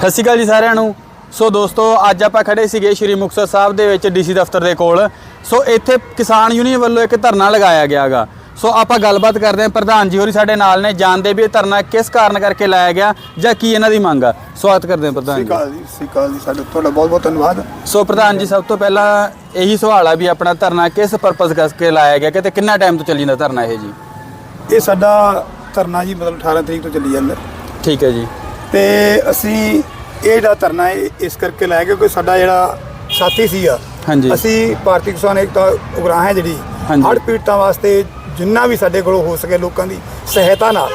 ਸਤਿ ਸ਼੍ਰੀ ਅਕਾਲ ਜੀ ਸਾਰਿਆਂ ਨੂੰ। ਸੋ ਦੋਸਤੋ ਅੱਜ ਆਪਾਂ ਖੜੇ ਸੀਗੇ ਸ਼੍ਰੀ ਮੁਕਤਸਰ ਸਾਹਿਬ ਦੇ ਵਿੱਚ ਡੀਸੀ ਦਫ਼ਤਰ ਦੇ ਕੋਲ। ਸੋ ਇੱਥੇ ਕਿਸਾਨ ਯੂਨੀਅਨ ਵੱਲੋਂ ਇੱਕ ਧਰਨਾ ਲਗਾਇਆ ਗਿਆਗਾ। ਸੋ ਆਪਾਂ ਗੱਲਬਾਤ ਕਰਦੇ ਹਾਂ। ਪ੍ਰਧਾਨ ਜੀ ਹੋਰੀ ਸਾਡੇ ਨਾਲ ਨੇ। ਜਾਣਦੇ ਵੀ ਇਹ ਧਰਨਾ ਕਿਸ ਕਾਰਨ ਕਰਕੇ ਲਾਇਆ ਗਿਆ ਜਾਂ ਕੀ ਇਹਨਾਂ ਦੀ ਮੰਗ ਆ? ਸਵਾਗਤ ਕਰਦੇ ਹਾਂ ਪ੍ਰਧਾਨ ਜੀ। ਸਿਕਾਲ ਜੀ ਸਿਕਾਲ ਜੀ। ਸਾਡੇ ਤੁਹਾਡਾ ਬਹੁਤ ਬਹੁਤ ਧੰਨਵਾਦ। ਸੋ ਪ੍ਰਧਾਨ ਜੀ ਸਭ ਤੋਂ ਪਹਿਲਾਂ ਇਹੀ ਸਵਾਲ ਆ ਵੀ ਆਪਣਾ ਧਰਨਾ ਕਿਸ ਪਰਪਸ ਕਰਕੇ ਲਾਇਆ ਗਿਆ ਕਿ ਤੇ ਕਿੰਨਾ ਟਾਈਮ ਤੋਂ ਚੱਲੀ ਜਾਂਦਾ ਧਰਨਾ ਇਹ ਜੀ? ਇਹ ਸਾਡਾ ਧਰਨਾ ਜੀ ਮਤਲਬ 18 ਤਰੀਕ ਤੋਂ ਚੱਲੀ ਜਾਂਦਾ। ਠੀਕ ਹੈ ਜੀ। ਤੇ ਅਸੀਂ ਇਹ ਜਿਹੜਾ ਧਰਨਾ ਹੈ ਇਸ ਕਰਕੇ ਲਾਇਆ ਕਿਉਂਕਿ ਸਾਡਾ ਜਿਹੜਾ ਸਾਥੀ ਸੀਗਾ ਹਾਂਜੀ। ਅਸੀਂ ਭਾਰਤੀ ਕਿਸਾਨ ਏਕਤਾ ਉਗਰਾਹ ਹੈ ਜਿਹੜੀ। ਹੜ੍ਹ ਪੀੜਤਾਂ ਵਾਸਤੇ ਜਿੰਨਾ ਵੀ ਸਾਡੇ ਕੋਲੋਂ ਹੋ ਸਕੇ ਲੋਕਾਂ ਦੀ ਸਹਾਇਤਾ ਨਾਲ।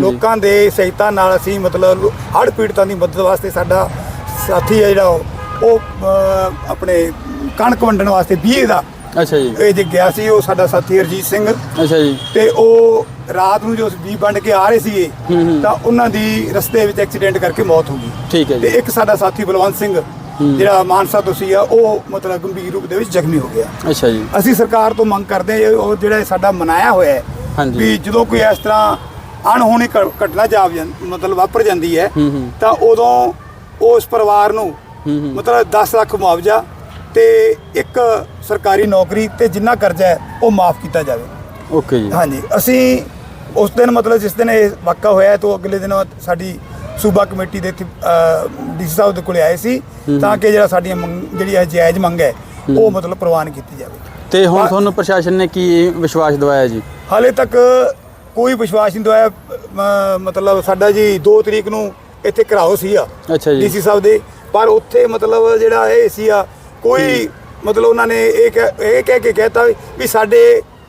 ਲੋਕਾਂ ਦੇ ਸਹਾਇਤਾ ਨਾਲ ਅਸੀਂ ਮਤਲਬ ਹੜ੍ਹ ਪੀੜਤਾਂ ਦੀ ਮਦਦ ਵਾਸਤੇ ਸਾਡਾ ਸਾਥੀ ਹੈ ਜਿਹੜਾ ਉਹ- ਆਪਣੇ ਕਣਕ ਵੰਡਣ ਵਾਸਤੇ 20 ਦਾ ਅੱਛਾ ਜੀ ਇਹ ਜੇ ਗਿਆ ਸੀ ਉਹ ਸਾਡਾ ਸਾਥੀ ਹਰਜੀਤ ਸਿੰਘ ਅੱਛਾ ਜੀ ਤੇ ਉਹ ਰਾਤ ਨੂੰ ਜੋ ਬੀ ਵੰਡ ਕੇ ਆ ਰਹੇ ਸੀਗੇ। ਤਾਂ ਉਹਨਾਂ ਦੀ ਰਸਤੇ ਵਿੱਚ ਐਕਸੀਡੈਂਟ ਕਰਕੇ ਮੌਤ ਹੋ ਗਈ ਠੀਕ ਹੈ ਤੇ ਜੀ ਇੱਕ ਸਾਡਾ ਸਾਥੀ ਬਲਵੰਤ ਸਿੰਘ ਜਿਹੜਾ ਮਾਨਸਾ ਤੋਂ ਸੀ ਆ ਉਹ ਮਤਲਬ ਗੰਭੀਰ ਰੂਪ ਦੇ ਵਿੱਚ ਜ਼ਖਮੀ ਹੋ ਗਿਆ ਅੱਛਾ ਜੀ ਅਸੀਂ ਸਰਕਾਰ ਤੋਂ ਮੰਗ ਕਰਦੇ ਹਾਂ ਉਹ ਜਿਹੜਾ ਸਾਡਾ ਮਨਾਇਆ ਹੋਇਆ ਹੈ। ਵੀ ਜਦੋਂ ਕੋਈ ਇਸ ਤਰ੍ਹਾਂ ਅਣਹੋਣੀ ਘਟਨਾ ਜਾਂ ਮਤਲਬ ਵਾਪਰ ਜਾਂਦੀ ਹੈ। ਤਾਂ ਉਦੋਂ ਉਸ ਪਰਿਵਾਰ ਨੂੰ। ਮਤਲਬ 10 ਲੱਖ ਮੁਆਵਜ਼ਾ ਤੇ ਇੱਕ ਸਰਕਾਰੀ ਨੌਕਰੀ ਤੇ ਜਿੰਨਾ ਕਰਜ਼ਾ ਹੈ ਉਹ ਮਾਫ ਕੀਤਾ ਜਾਵੇ। ਓਕੇ ਜੀ। ਹਾਂਜੀ ਅਸੀਂ ਉਸ ਦਿਨ ਮਤਲਬ ਜਿਸ ਦਿਨ ਇਹ ਵਾਕਾ ਹੋਇਆ ਤੋਂ ਅਗਲੇ ਦਿਨ ਸਾਡੀ ਸੂਬਾ ਕਮੇਟੀ ਦੇ ਡੀਸੀ ਸਾਹਿਬ ਦੇ ਕੋਲੇ ਆਏ ਸੀ ਤਾਂ ਕਿ ਜਿਹੜਾ ਸਾਡੀਆਂ ਜਿਹੜੀ ਇਹ ਜਾਇਜ਼ ਮੰਗ ਹੈ ਉਹ ਮਤਲਬ ਪ੍ਰਵਾਨ ਕੀਤੀ ਜਾਵੇ। ਤੇ ਹੁਣ ਤੁਹਾਨੂੰ ਪ੍ਰਸ਼ਾਸਨ ਨੇ ਕੀ ਵਿਸ਼ਵਾਸ ਦਿਵਾਇਆ ਜੀ? ਹਾਲੇ ਤੱਕ ਕੋਈ ਵਿਸ਼ਵਾਸ ਨਹੀਂ ਦਵਾਇਆ ਮਤਲਬ ਸਾਡਾ ਜੀ 2 ਤਰੀਕ ਨੂੰ ਇੱਥੇ ਘਰਾਓ ਸੀ ਆ ਅੱਛਾ ਜੀ। ਡੀਸੀ ਸਾਹਿਬ ਦੇ ਪਰ ਉੱਥੇ ਮਤਲਬ ਜਿਹੜਾ ਇਹ ਸੀ ਆ ਕੋਈ ਮਤਲਬ ਉਹਨਾਂ ਨੇ ਇਹ ਕਹਿ- ਇਹ ਕਹਿ ਕੇ ਕਹਿਤਾ ਵੀ- ਵੀ ਸਾਡੇ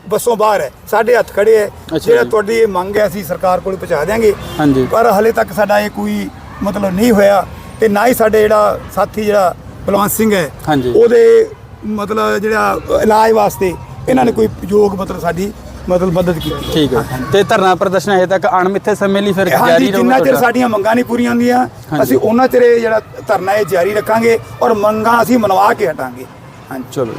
ਬੱਸੋਂ ਬਾਹਰ ਹੈ ਸਾਡੇ ਹੱਥ ਖੜੇ ਹੈ ਅੱਛਾ ਜਿਹੜਾ ਜੀ। ਤੁਹਾਡੀ ਇਹ ਮੰਗ ਹੈ ਅਸੀਂ ਸਰਕਾਰ ਕੋਲ ਪਹੁੰਚਾ ਦਿਆਂਗੇ ਹਾਂਜੀ। ਪਰ ਹਲੇ ਤੱਕ ਸਾਡਾ ਇਹ ਕੋਈ ਮਤਲਬ ਨਹੀਂ ਹੋਇਆ ਤੇ ਨਾ ਹੀ ਸਾਡੇ ਜਿਹੜਾ ਸਾਥੀ ਜਿਹੜਾ ਬਲਵੰਤ ਸਿੰਘ ਹੈ ਹਾਂਜੀ। ਉਹਦੇ ਮਤਲਬ ਜਿਹੜਾ ਇਲਾਜ ਵਾਸਤੇ ਇਹਨਾਂ ਨੇ ਕੋਈ ਯੋਗ ਮਤਲਬ ਸਾਡੀ ਮਤਲਬ ਮਦਦ ਕੀਤੀ। ਠੀਕ ਹੈ। ਤੇ ਧਰਨਾ ਪ੍ਰਦਰਸ਼ਨ ਹਜੇ ਤੱਕ ਅਣਮਿੱਥੇ ਸਮੇਂ ਲਈ ਫਿਰ ਜਾਰੀ ਜਿੰਨਾ ਚਿਰ ਰਹੂਗਾ ਸਾਡੀਆਂ ਮੰਗਾਂ ਨਹੀਂ ਪੂਰੀਆਂ ਹੁੰਦੀਆਂ। ਅਸੀਂ ਉਹਨਾਂ ਚਿਰ ਇਹ ਜਿਹੜਾ ਧਰਨਾ ਇਹ ਜਾਰੀ ਰੱਖਾਂਗੇ ਔਰ ਮੰਗਾਂ ਅਸੀਂ ਮਨਵਾ ਕੇ ਹਟਾਂਗੇ। ਹਾਂਜੀ। ਚਲੋ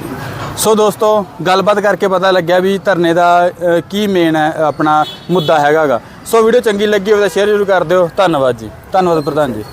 ਸੋ ਦੋਸਤੋ ਗੱਲਬਾਤ ਕਰਕੇ ਪਤਾ ਲੱਗਿਆ ਵੀ ਧਰਨੇ ਦਾ ਕੀ ਮੇਨ ਹੈ ਆਪਣਾ ਮੁੱਦਾ ਹੈਗਾਗਾ। ਸੋ ਵੀਡੀਓ ਚੰਗੀ ਲੱਗੀ ਹੋਵੇ ਤਾਂ ਸ਼ੇਅਰ ਜ਼ਰੂਰ ਕਰ ਦਿਓ। ਧੰਨਵਾਦ ਜੀ। ਧੰਨਵਾਦ ਪ੍ਰਧਾਨ ਜੀ।